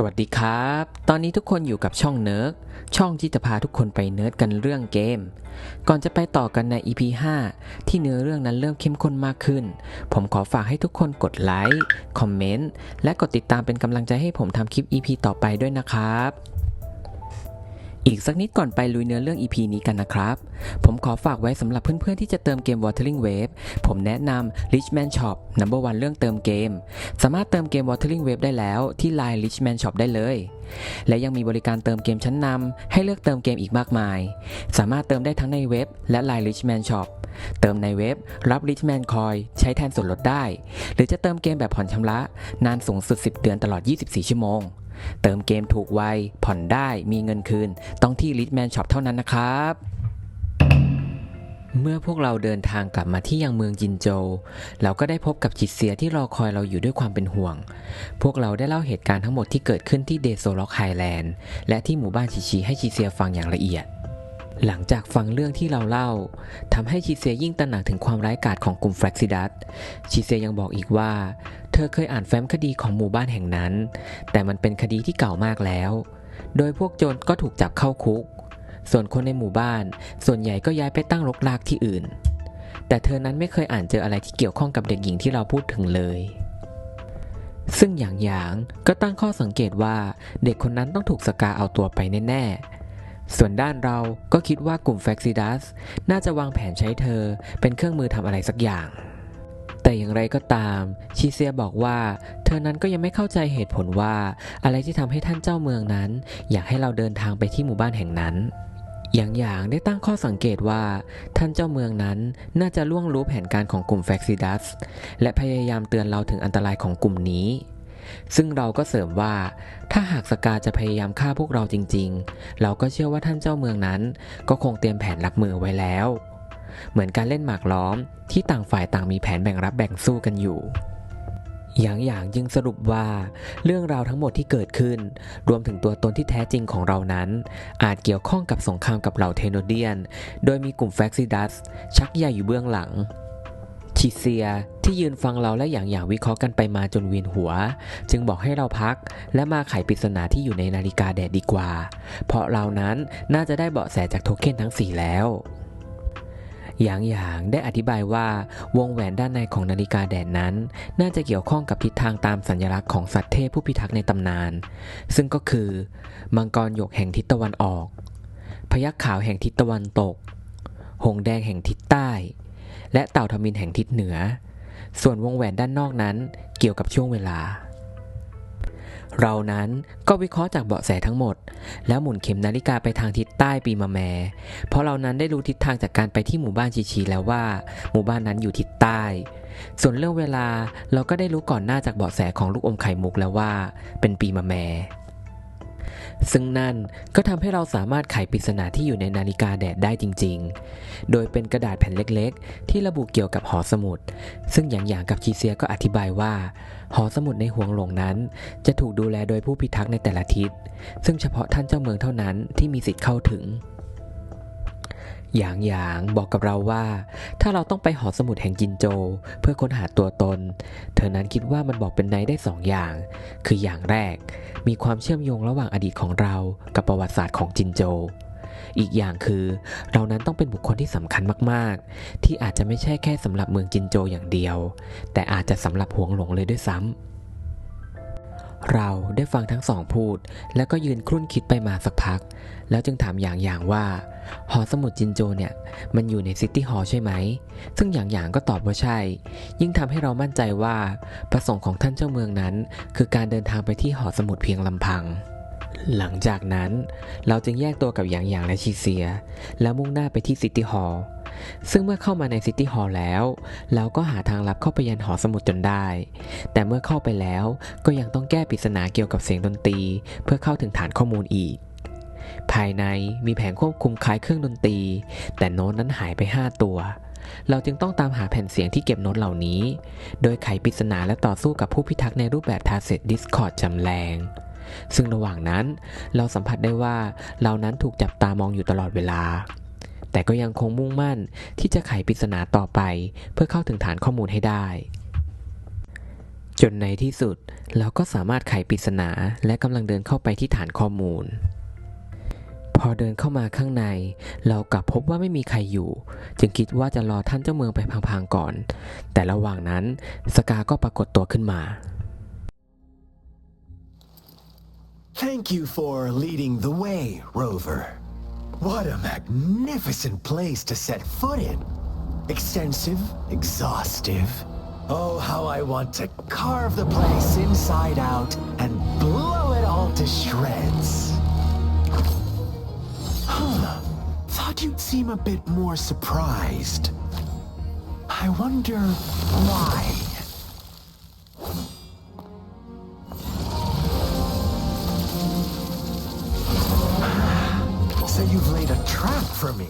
สวัสดีครับ ตอนนี้ทุกคนอยู่กับช่องเนิร์กช่องที่จะพาทุกคนไปเนิร์ดกันเรื่องเกม ก่อนจะไปต่อกันใน EP 5 ที่เนื้อเรื่องนั้นเริ่มเข้มข้นมากขึ้น ผมขอฝากให้ทุกคนกดไลค์ คอมเมนต์ และกดติดตามเป็นกำลังใจให้ผมทำคลิป EP ต่อไปด้วยนะครับ อีกสักนิดก่อนไปลุยเนื้อเรื่อง EP นี้กันนะครับ ผมขอฝากไว้สำหรับเพื่อนๆที่จะเติมเกม Watering Wave ผมแนะนำ Richman Shop Number One เรื่องเติมเกม สามารถเติมเกม Watering Wave ได้แล้วที่ Line Richman Shop ได้เลย และยังมีบริการเติมเกมชั้นนำให้เลือกเติมเกมอีกมากมาย สามารถเติมได้ทั้งในเว็บและ Line Richman Shop เติมในเว็บ รับ Richman Coin ใช้แทนส่วนลดได้ หรือจะเติมเกมแบบผ่อนชำระ นานสูงสุด 10 เดือนตลอด 24 ชั่วโมง เติมเกมถูกไว ผ่อนได้มีเงินคืน ต้องที่ลิทแมนช็อปเท่านั้นนะครับ เมื่อพวกเราเดินทางกลับมาที่ยังเมืองจินโจ เราก็ได้พบกับจิตเสียที่รอคอยเราอยู่ด้วยความเป็นห่วง พวกเราได้เล่าเหตุการณ์ทั้งหมดที่เกิดขึ้นที่เดโซล็อกไฮแลนด์ และที่หมู่บ้านชิชิให้ชิเซียฟังอย่างละเอียด หลังจากฟังเรื่องที่เราเล่าทำให้ชิเซยยิ่งตระหนักถึงความร้ายกาจของกลุ่มแฟร็กซิดัสชิเซยยังบอกอีกว่า เธอเคยอ่านแฟ้มคดีของหมู่บ้านแห่งนั้น แต่มันเป็นคดีที่เก่ามากแล้ว โดยพวกโจรก็ถูกจับเข้าคุก ส่วนคนในหมู่บ้าน ส่วนใหญ่ก็ย้ายไปตั้งรกรากที่อื่น แต่เธอนั้นไม่เคยอ่านเจออะไรที่เกี่ยวข้องกับเด็กหญิงที่เราพูดถึงเลยซึ่งอย่างหยางก็ตั้งข้อสังเกตว่าเด็กคนนั้นต้องถูกสกาเอาตัวไปแน่ๆ ส่วนด้านเราก็คิดว่ากลุ่มแฟกซิดัสน่าจะวางแผนใช้เธอเป็นเครื่องมือทำอะไรสักอย่าง แต่อย่างไรก็ตาม ชีเซียบอกว่า เธอนั้นก็ยังไม่เข้าใจเหตุผลว่า อะไรที่ทำให้ท่านเจ้าเมืองนั้น อยากให้เราเดินทางไปที่หมู่บ้านแห่งนั้น อย่างอย่างได้ตั้งข้อสังเกตว่า ท่านเจ้าเมืองนั้นน่าจะล่วงรู้แผนการของกลุ่มแฟกซิดัสและพยายามเตือนเราถึงอันตรายของกลุ่มนี้ ซึ่งเราก็เสริมว่า ถ้าหากสกาจะพยายามฆ่าพวกเราจริง ๆ เราก็เชื่อว่าท่านเจ้าเมืองนั้น ก็คงเตรียมแผนรับมือไว้แล้ว เหมือนการเล่นหมากล้อมที่ต่างฝ่ายต่างมีแผนแบ่งรับแบ่งสู้กันอยู่อย่างอย่างจึงสรุปว่า เรื่องราวทั้งหมดที่เกิดขึ้น รวมถึงตัวตนที่แท้จริงของเรานั้น อาจเกี่ยวข้องกับสงครามกับเหล่าเทโนเดียน โดยมีกลุ่มแฟกซิดัส ชักใยอยู่เบื้องหลัง ชิเซียที่ยืนฟังเราและอย่างอย่างวิเคราะห์กันไปมาจนเวียนหัว จึงบอกให้เราพัก และมาไขปริศนาที่อยู่ในนาฬิกาแดดดีกว่า เพราะเรานั้นน่าจะได้เบาะแสจากโทเค็นทั้ง 4 แล้วอย่างอย่างได้อธิบายว่าวงแหวนด้านในของนาฬิกาแดดนั้น น่าจะเกี่ยวข้องกับทิศทางตามสัญลักษณ์ของสัตว์เทพผู้พิทักษ์ในตำนาน ซึ่งก็คือ มังกรหยกแห่งทิศตะวันออก พยัคฆ์ขาวแห่งทิศตะวันตก หงแดงแห่งทิศใต้ และเต่าทมินแห่งทิศเหนือ ส่วนวงแหวนด้านนอกนั้นเกี่ยวกับช่วงเวลา เรานั้นก็วิเคราะห์จากเบาะแสทั้งหมด แล้วหมุนเข็มนาฬิกาไปทางทิศใต้ปีมะแม เพราะเรานั้นได้รู้ทิศทางจากการไปที่หมู่บ้านชีชีแล้วว่า หมู่บ้านนั้นอยู่ทิศใต้ ส่วนเรื่องเวลาเราก็ได้รู้ก่อนหน้าจากเบาะแสของลูกอมไข่มุกแล้วว่า เป็นปีมะแม ซึ่งนั่นก็ทำให้เราสามารถไขปริศนาที่อยู่ในนาฬิกาแดดได้จริง ๆ โดยเป็นกระดาษแผ่นเล็กๆ ที่ระบุเกี่ยวกับหอสมุด ซึ่งอย่างอย่างกับคีเซียก็อธิบายว่า หอสมุดในห่วงหลงนั้น จะถูกดูแลโดยผู้พิทักษ์ในแต่ละทิศ ซึ่งเฉพาะท่านเจ้าเมืองเท่านั้นที่มีสิทธิ์เข้าถึง อย่างอย่างบอกกับเราว่า ถ้าเราต้องไปหอสมุดแห่งจินโจ เพื่อค้นหาตัวตน เธอนั้นคิดว่ามันบอกเป็นในได้สองอย่าง คืออย่างแรก มีความเชื่อมโยงระหว่างอดีตของเรากับประวัติศาสตร์ของจินโจ อีกอย่างคือ เรานั้นต้องเป็นบุคคลที่สำคัญมากๆ ที่อาจจะไม่ใช่แค่สำหรับเมืองจินโจอย่างเดียว แต่อาจจะสำหรับหวงหลงเลยด้วยซ้ำ เราได้ฟังทั้งสองพูด แล้วก็ยืนครุ่นคิดไปมาสักพัก แล้วจึงถามอย่างอย่างว่า หอสมุดจินโจเนี่ย มันอยู่ในซิตี้ฮอลใช่ไหม ซึ่งอย่างอย่างก็ตอบว่าใช่ ยิ่งทำให้เรามั่นใจว่า ประสงค์ของท่านเจ้าเมืองนั้น คือการเดินทางไปที่หอสมุดเพียงลำพัง หลังจากนั้นเราจึงแยกตัวกับอย่างอย่างและชีเซีย แล้วมุ่งหน้าไปที่ซิตี้ฮอลล์ซึ่งเมื่อเข้ามาในซิตี้ฮอลล์แล้ว เราก็หาทางลับเข้าไปยันหอสมุดจนได้ แต่เมื่อเข้าไปแล้วก็ยังต้องแก้ปริศนาเกี่ยวกับเสียงดนตรี เพื่อเข้าถึงฐานข้อมูลอีก ภายในมีแผงควบคุมคล้ายเครื่องดนตรี แต่โน้ตนั้นหายไป 5 ตัว เราจึงต้องตามหาแผ่นเสียงที่เก็บโน้ตเหล่านี้ โดยไขปริศนาและต่อสู้กับผู้พิทักษ์ในรูปแบบทาเซตดิสคอร์ดจำแรง ซึ่งระหว่างนั้นเราสัมผัสได้ว่าเรานั้นถูกจับตามองอยู่ตลอดเวลา แต่ก็ยังคงมุ่งมั่นที่จะไขปริศนาต่อไป เพื่อเข้าถึงฐานข้อมูลให้ได้ จนในที่สุดเราก็สามารถไขปริศนาและกำลังเดินเข้าไปที่ฐานข้อมูลพอเดินเข้ามาข้างใน เรากลับพบว่าไม่มีใครอยู่ จึงคิดว่าจะรอท่านเจ้าเมืองไปพังๆก่อน แต่ระหว่างนั้น สกาก็ปรากฏตัวขึ้นมา Thank you for leading the way, Rover. What a magnificent place to set foot in. Extensive, exhaustive. Oh, how I want to carve the place inside out and blow it all to shreds. Huh. Thought you'd seem a bit more surprised. I wonder why. So you've laid a trap for me.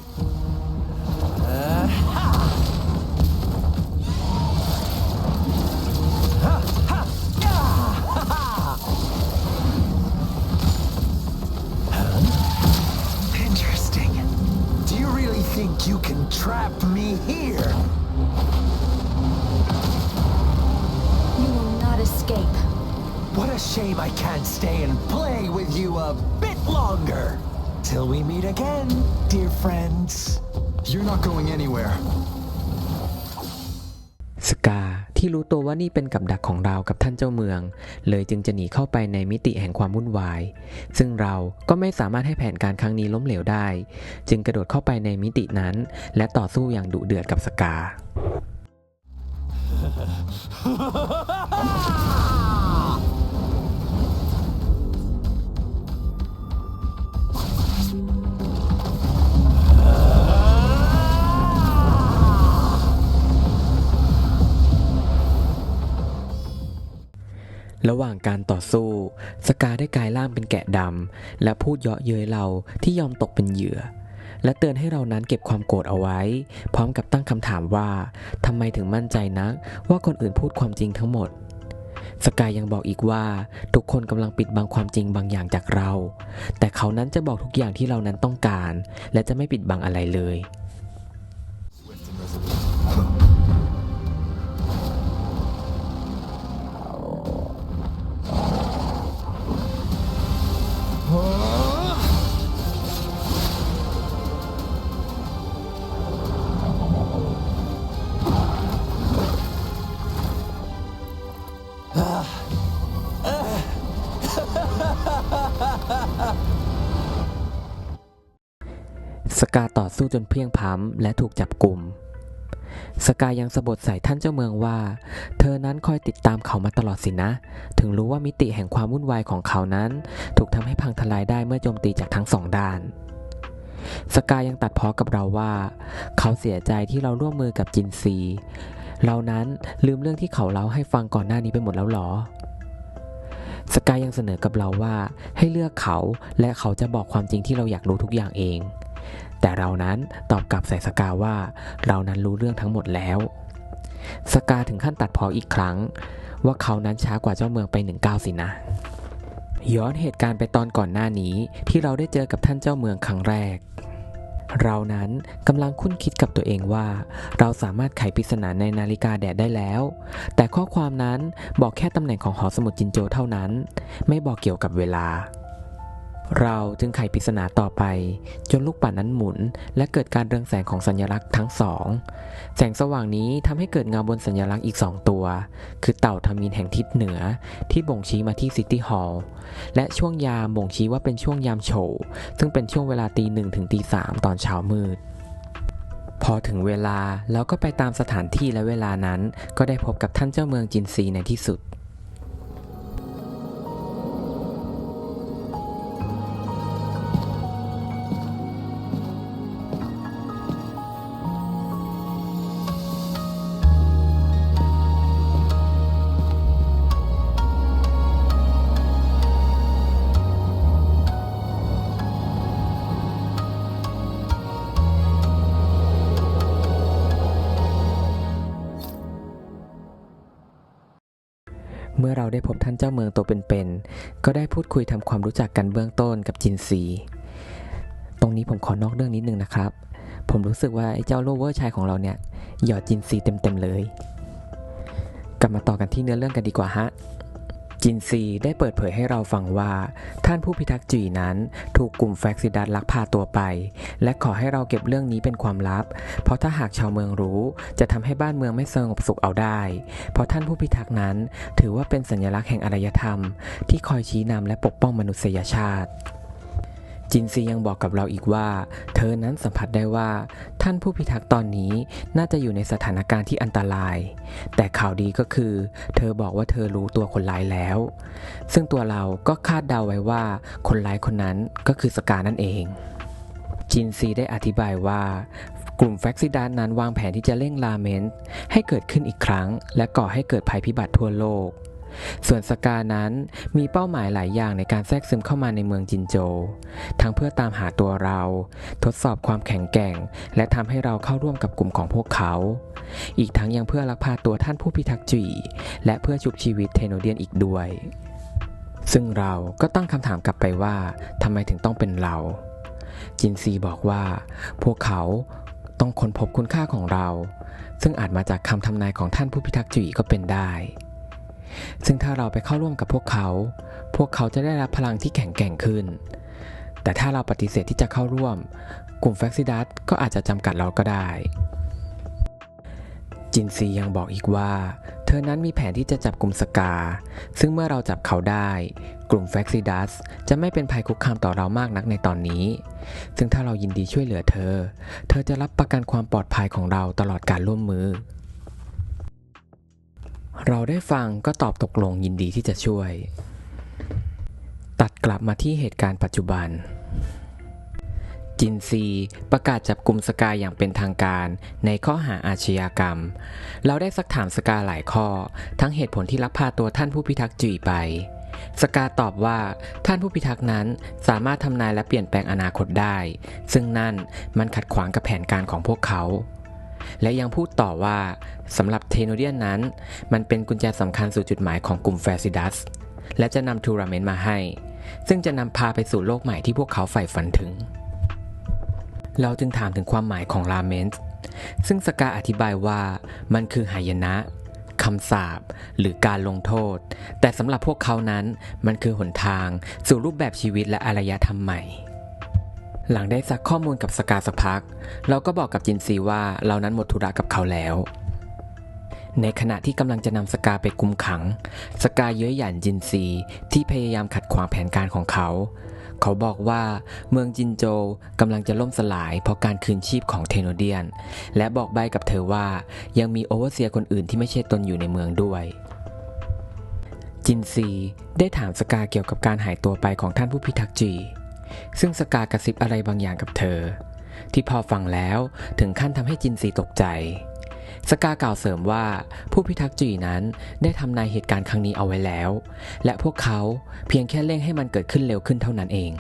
Interesting. Do you really think you can trap me here? You will not escape. What a shame I can't stay and play with you a bit longer. Till we meet again, dear friends. You're not going anywhere. สกาที่รู้ตัวว่านี่เป็นกับดักของเรากับท่านเจ้าเมือง เลยจึงจะหนีเข้าไปในมิติแห่งความวุ่นวาย ซึ่งเราก็ไม่สามารถให้แผนการครั้งนี้ล้มเหลวได้ จึงกระโดดเข้าไปในมิตินั้น และต่อสู้อย่างดุเดือดกับสกา ระหว่างการต่อสู้ สกาได้กลายร่างเป็นแกะดำและพูดเยาะเย้ยเราที่ยอมตกเป็นเหยื่อ และเตือนให้เรานั้นเก็บความโกรธเอาไว้ พร้อมกับตั้งคำถามว่าทำไมถึงมั่นใจนัก ว่าคนอื่นพูดความจริงทั้งหมดสกายยังบอกอีกว่าทุกคนกำลังปิดบังความจริงบางอย่างจากเรา แต่เขานั้นจะบอกทุกอย่างที่เรานั้นต้องการ และจะไม่ปิดบังอะไรเลย จนเพียงพ้ำและถูกจับกลุ่มสกายยังสะบดใส่ท่านเจ้าเมืองว่า เธอนั้นคอยติดตามเขามาตลอดสินะ ถึงรู้ว่ามิติแห่งความวุ่นวายของเขานั้น ถูกทำให้พังทลายได้เมื่อโจมตีจากทั้งสองด้าน สกายังตัดพ้อกับเราว่า เขาเสียใจที่เราร่วมมือกับจินซี เรานั้นลืมเรื่องที่เขาเล่าให้ฟังก่อนหน้านี้ไปหมดแล้วหรอ สกายยังเสนอกับเราว่าให้เลือกเขาและเขาจะบอกความจริงที่เราอยากรู้ทุกอย่างเอง แต่เรานั้นตอบกลับใส่สกาว่า เรานั้นรู้เรื่องทั้งหมดแล้ว สกาถึงขั้นตัดพออีกครั้ง ว่าเขานั้นช้ากว่าเจ้าเมืองไปหนึ่งก้าวสินะ ย้อนเหตุการณ์ไปตอนก่อนหน้านี้ที่เราได้เจอกับท่านเจ้าเมืองครั้งแรก เรานั้นกำลังคุ้นคิดกับตัวเองว่า เราสามารถไขปริศนาในนาฬิกาแดดได้แล้ว แต่ข้อความนั้นบอกแค่ตำแหน่งของหอสมุดจินโจเท่านั้น ไม่บอกเกี่ยวกับเวลา เราจึงไขปริศนาต่อไป จนลูกปัดนั้นหมุน และเกิดการเรืองแสงของสัญลักษณ์ทั้งสอง แสงสว่างนี้ทำให้เกิดเงาบนสัญลักษณ์อีกสองตัว คือเต่าทมินแห่งทิศเหนือ ที่บ่งชี้มาที่ซิตี้ฮอลล์และช่วงยามบ่งชี้ว่าเป็นช่วงยามโฉวซึ่งเป็นช่วงเวลาตีหนึ่งถึงตีสามตอนเช้ามืดพอถึงเวลาเราก็ไปตามสถานที่และเวลานั้น ก็ได้พบกับท่านเจ้าเมืองจินซีในที่สุด มื่อเราได้พบท่านเจ้าเมืองตัวเป็นๆก็ได้พูดคุยทำความรู้จักกันเบื้องต้นกับจินซี ตรงนี้ผมขอนอกเรื่องนิดนึงนะครับ ผมรู้สึกว่าไอ้เจ้าโลเวอร์ชายของเราเนี่ยหยอดจินซีเต็มๆเลย กลับมาต่อกันที่เนื้อเรื่องกันดีกว่าฮะ จินซีได้เปิดเผยให้เราฟังว่า ท่านผู้พิทักษ์จีนั้น ถูกกลุ่มแฟกซิดัสลักพาตัวไป และขอให้เราเก็บเรื่องนี้เป็นความลับ เพราะถ้าหากชาวเมืองรู้จะทำให้บ้านเมืองไม่สงบสุขเอาได้ เพราะท่านผู้พิทักษ์นั้น ถือว่าเป็นสัญลักษณ์แห่งอารยธรรม ที่คอยชี้นำและปกป้องมนุษยชาติ จินซียังบอกกับเราอีกว่า เธอนั้นสัมผัสได้ว่า ท่านผู้พิทักษ์ตอนนี้น่าจะอยู่ในสถานการณ์ที่อันตราย แต่ข่าวดีก็คือ เธอบอกว่าเธอรู้ตัวคนร้ายแล้ว ซึ่งตัวเราก็คาดเดาไว้ว่า คนร้ายคนนั้นก็คือสกานั่นเอง จินซีได้อธิบายว่ากลุ่มแฟกซิดานนั้นวางแผนที่จะเร่งลาเมนต์ให้เกิดขึ้นอีกครั้ง และก่อให้เกิดภัยพิบัติทั่วโลก ส่วนสกานั้นมีเป้าหมายหลายอย่างในการแทรกซึมเข้ามาในเมืองจินโจ ทั้งเพื่อตามหาตัวเรา ทดสอบความแข็งแกร่ง และทำให้เราเข้าร่วมกับกลุ่มของพวกเขา อีกทั้งยังเพื่อลักพาตัวท่านผู้พิทักษ์จีและเพื่อชุบชีวิตเทโนเดียนอีกด้วย ซึ่งเราก็ตั้งคำถามกลับไปว่าทำไมถึงต้องเป็นเรา จินซีบอกว่า พวกเขาต้องค้นพบคุณค่าของเรา ซึ่งอาจมาจากคำทำนายของท่านผู้พิทักษ์จีก็เป็นได้ ซึ่งถ้าเราไปเข้าร่วมกับพวกเขา พวกเขาจะได้รับพลังที่แข็งแกร่งขึ้น แต่ถ้าเราปฏิเสธที่จะเข้าร่วม กลุ่มแฟกซิดัสก็อาจจะจำกัดเราก็ได้ จินซียังบอกอีกว่า เธอนั้นมีแผนที่จะจับกลุ่มสกา ซึ่งเมื่อเราจับเขาได้ กลุ่มแฟกซิดัสจะไม่เป็นภัยคุกคามต่อเรามากนักในตอนนี้ ซึ่งถ้าเรายินดีช่วยเหลือเธอ เธอจะรับประกันความปลอดภัยของเราตลอดการร่วมมือ เราได้ฟังก็ตอบตกลงยินดีที่จะช่วย ตัดกลับมาที่เหตุการณ์ปัจจุบัน จินซีประกาศจับกลุ่มสกายอย่างเป็นทางการในข้อหาอาชญากรรม เราได้ซักถามสกาหลายข้อ ทั้งเหตุผลที่ลักพาตัวท่านผู้พิทักษ์จีไปสกาตอบว่าท่านผู้พิทักษ์นั้นสามารถทำนายและเปลี่ยนแปลงอนาคตได้ ซึ่งนั่นมันขัดขวางกับแผนการของพวกเขา และยังพูดต่อว่าสำหรับเทโนเดียนนั้น มันเป็นกุญแจสำคัญสู่จุดหมายของกลุ่มแฟซิดัส และจะนำทูราเมนต์มาให้ ซึ่งจะนำพาไปสู่โลกใหม่ที่พวกเขาใฝ่ฝันถึง เราจึงถามถึงความหมายของราเมนต์ซึ่งสกาอธิบายว่ามันคือหายนะคำสาปหรือการลงโทษ แต่สำหรับพวกเขานั้นมันคือหนทาง สู่รูปแบบชีวิตและอารยธรรมใหม่ หลังได้ซักข้อมูลกับสกาสักพัก เราก็บอกกับจินซีว่าเรานั้นหมดธุระกับเขาแล้ว ในขณะที่กำลังจะนำสกาไปกุมขัง สกาเย้ยหยันจินซีที่พยายามขัดขวางแผนการของเขา เขาบอกว่าเมืองจินโจวกำลังจะล่มสลายเพราะการคืนชีพของเทโนเดียน และบอกใบกับเธอว่ายังมีโอเวอร์เซียคนอื่นที่ไม่ใช่ตนอยู่ในเมืองด้วยจินซีได้ถามสกาเกี่ยวกับการหายตัวไปของท่านผู้พิทักษ์จี ซึ่งสกากระซิบอะไรบางอย่างกับเธอ ที่พอฟังแล้วถึงขั้นทำให้จินซีตกใจ สกากล่าวเสริมว่าผู้พิทักษ์จีนั้นได้ทำนายเหตุการณ์ครั้งนี้เอาไว้แล้ว และพวกเขาเพียงแค่เร่งให้มันเกิดขึ้นเร็วขึ้นเท่านั้นเอง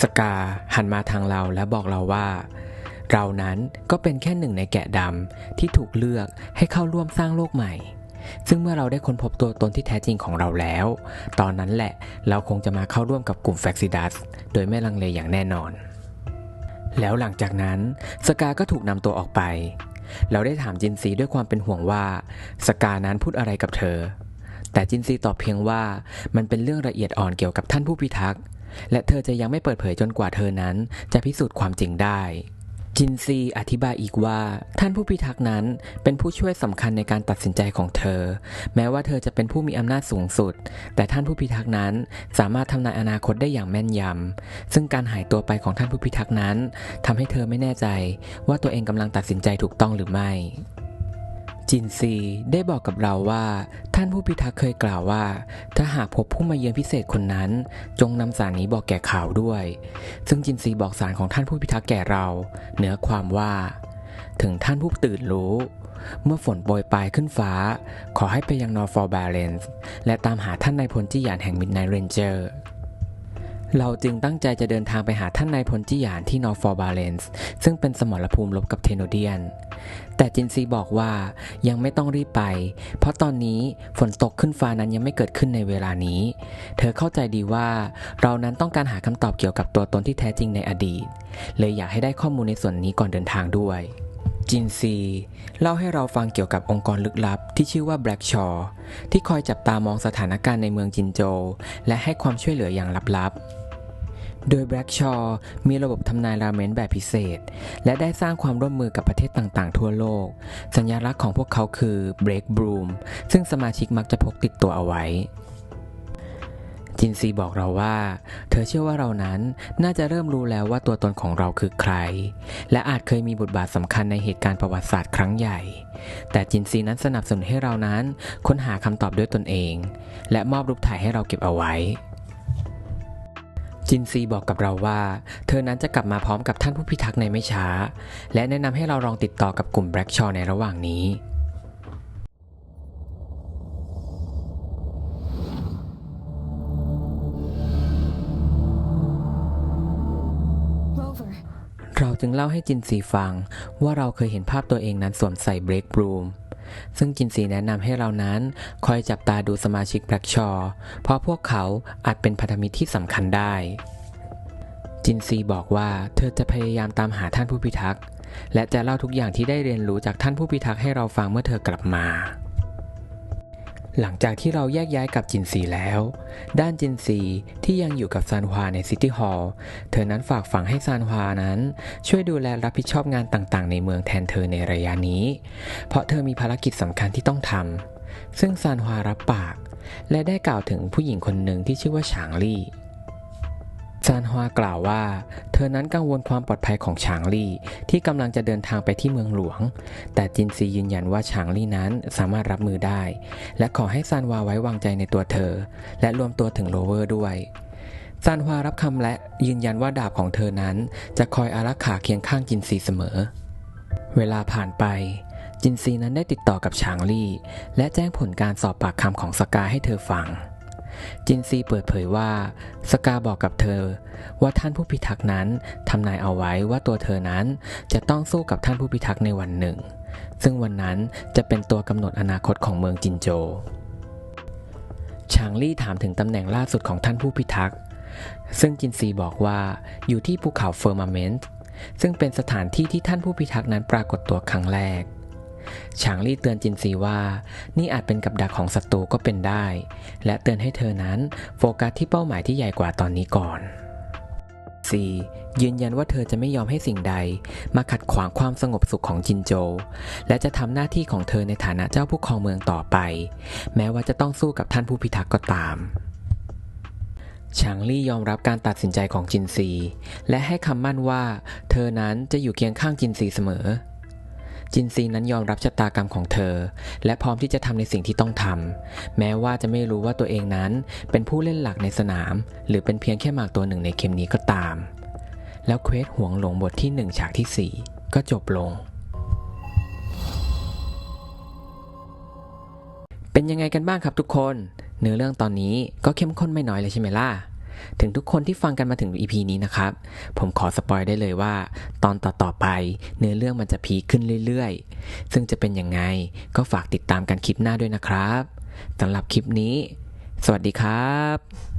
สกาหันมาทางเราและบอกเราว่าเรานั้นก็เป็นแค่หนึ่งในแกะดำที่ถูกเลือกให้เข้าร่วมสร้างโลกใหม่ ซึ่งเมื่อเราได้ค้นพบตัวตนที่แท้จริงของเราแล้ว ตอนนั้นแหละเราคงจะมาเข้าร่วมกับกลุ่มแฟกซิดัสโดยไม่ลังเลอย่างแน่นอน แล้วหลังจากนั้นสกาก็ถูกนำตัวออกไป เราได้ถามจินซีด้วยความเป็นห่วงว่าสกานั้นพูดอะไรกับเธอ แต่จินซีตอบเพียงว่ามันเป็นเรื่องละเอียดอ่อนเกี่ยวกับท่านผู้พิทักษ์และเธอจะยังไม่เปิดเผยจนกว่าเธอนั้น จะพิสูจน์ความจริงได้ จินซีอธิบายอีกว่า ท่านผู้พิทักษ์นั้นเป็นผู้ช่วยสำคัญในการตัดสินใจของเธอ แม้ว่าเธอจะเป็นผู้มีอำนาจสูงสุด แต่ท่านผู้พิทักษ์นั้นสามารถทำนายอนาคตได้อย่างแม่นยำซึ่งการหายตัวไปของท่านผู้พิทักษ์นั้นทำให้เธอไม่แน่ใจ ว่าตัวเองกำลังตัดสินใจถูกต้องหรือไม่ จินซีได้บอกกับเราว่า ท่านผู้พิทักษ์เคยกล่าวว่า ถ้าหากพบผู้มาเยือนพิเศษคนนั้น จงนำสารนี้บอกแก่ข่าวด้วย ซึ่งจินซีบอกสารของท่านผู้พิทักษ์แก่เราเนื้อความว่า ถึงท่านผู้ตื่นรู้ เมื่อฝนโปรยปลายขึ้นฟ้า ขอให้ไปยังนอร์ฟอร์บาเลนส์และตามหาท่านนายพลจิยานแห่งมิดไนเรนเจอร์ เราจึงตั้งใจจะเดินทางไปหาท่านนายพลจิยานที่นอร์ฟอร์บาเลนส์ซึ่งเป็นสมรภูมิรบกับเทโนเดียน แต่จินซีบอกว่ายังไม่ต้องรีบไป เพราะตอนนี้ฝนตกขึ้นฟ้านั้นยังไม่เกิดขึ้นในเวลานี้ เธอเข้าใจดีว่าเรานั้นต้องการหาคำตอบเกี่ยวกับตัวตนที่แท้จริงในอดีต เลยอยากให้ได้ข้อมูลในส่วนนี้ก่อนเดินทางด้วยจินซีเล่าให้เราฟังเกี่ยวกับองค์กรลึกลับที่ชื่อว่า Black Shaw ที่คอยจับตามองสถานการณ์ในเมืองจินโจ และให้ความช่วยเหลืออย่างลับๆ โดย Black Shaw มีระบบทำนายราเมนแบบพิเศษ และได้สร้างความร่วมมือกับประเทศต่างๆ ทั่วโลก สัญลักษณ์ของพวกเขาคือ Break Broom ซึ่งสมาชิกมักจะพกติดตัวเอาไว้ จินซีบอกเราว่า เธอเชื่อว่าเรานั้นน่าจะเริ่มรู้แล้วว่าตัวตนของเราคือใคร และอาจเคยมีบทบาทสำคัญในเหตุการณ์ประวัติศาสตร์ครั้งใหญ่ แต่จินซีนั้นสนับสนุนให้เรานั้นค้นหาคำตอบด้วยตนเอง และมอบรูปถ่ายให้เราเก็บเอาไว้ จินซีบอกกับเราว่า เธอนั้นจะกลับมาพร้อมกับท่านผู้พิทักษ์ในไม่ช้า และแนะนำให้เราลองติดต่อกับกลุ่มแบล็กชอในระหว่างนี้ Rover, เราจึงเล่าให้จินซีฟังว่าเราเคยเห็นภาพตัวเองนั้นสวมใส่เบรกบรูม ซึ่งจินซีแนะนำให้เรานั้นคอยจับตาดูสมาชิกแบล็กชอเพราะพวกเขาอาจเป็นพันธมิตรที่สำคัญได้ จินซีบอกว่าเธอจะพยายามตามหาท่านผู้พิทักษ์และจะเล่าทุกอย่างที่ได้เรียนรู้จากท่านผู้พิทักษ์ให้เราฟังเมื่อเธอกลับมา หลังจากที่เราแยกย้ายกับจินซีแล้ว ด้านจินซีที่ยังอยู่กับซานฮวาในซิตี้ฮอลล์เธอนั้นฝากฝังให้ซานฮวานั้น ช่วยดูแลรับผิดชอบงานต่างๆ ในเมืองแทนเธอในระยะนี้ เพราะเธอมีภารกิจสำคัญที่ต้องทำซึ่งซานฮวารับปาก และได้กล่าวถึงผู้หญิงคนหนึ่งที่ชื่อว่าฉางลี่ ซานฮวากล่าวว่า เธอนั้นกังวลความปลอดภัยของฉางลี่ที่กำลังจะเดินทางไปที่เมืองหลวง แต่จินซียืนยันว่าฉางลี่นั้นสามารถรับมือได้ และขอให้ซานวาไว้วางใจในตัวเธอ และรวมตัวถึงโรเวอร์ด้วยซานฮวารับคำและยืนยันว่าดาบของเธอนั้น จะคอยอารักขาเคียงข้างจินซีเสมอ เวลาผ่านไป จินซีนั้นได้ติดต่อกับฉางลี่ และแจ้งผลการสอบปากคำของสกาให้เธอฟัง จินซีเปิดเผยว่า สกาบอกกับเธอ ว่าท่านผู้พิทักษ์นั้นทำนายเอาไว้ว่าตัวเธอนั้นจะต้องสู้กับท่านผู้พิทักษ์ในวันหนึ่ง ซึ่งวันนั้นจะเป็นตัวกำหนดอนาคตของเมืองจินโจชางลี่ถามถึงตำแหน่งล่าสุดของท่านผู้พิทักษ์ ซึ่งจินซีบอกว่าอยู่ที่ภูเขาเฟอร์มาเมนต์ ซึ่งเป็นสถานที่ที่ท่านผู้พิทักษ์นั้นปรากฏตัวครั้งแรก ฉางลี่เตือนจินซีว่า นี่อาจเป็นกับดักของศัตรูก็เป็นได้ และเตือนให้เธอนั้นโฟกัสที่เป้าหมายที่ใหญ่กว่าตอนนี้ก่อน 4. ยืนยันว่าเธอจะไม่ยอมให้สิ่งใด มาขัดขวางความสงบสุขของจินโจ และจะทำหน้าที่ของเธอในฐานะเจ้าผู้ครองเมืองต่อไป แม้ว่าจะต้องสู้กับท่านผู้พิทักษ์ก็ตามชางลี่ยอมรับการตัดสินใจของจินซี และให้คำมั่นว่า เธอนั้นจะอยู่เคียงข้างจินซีเสมอ จินซีนั้นยอมรับชะตากรรมของเธอ และพร้อมที่จะทำในสิ่งที่ต้องทำแม้ว่าจะไม่รู้ว่าตัวเองนั้นเป็นผู้เล่นหลักในสนาม หรือเป็นเพียงแค่หมากตัวหนึ่งในเกมนี้ก็ตาม แล้วเควสห่วงหลงบทที่ 1 ฉากที่ 4 ก็จบลง เป็นยังไงกันบ้างครับทุกคน เนื้อเรื่องตอนนี้ก็เข้มข้นไม่น้อยเลยใช่ไหมล่ะ ถึงทุกคนที่ฟังกันมาถึง EP นี้นะครับ ผมขอสปอยได้เลยว่า ตอนต่อๆไป เนื้อเรื่องมันจะพีขึ้นเรื่อยๆ ซึ่งจะเป็นยังไงก็ฝากติดตามกันคลิปหน้าด้วยนะครับสำหรับคลิปนี้ สวัสดีครับ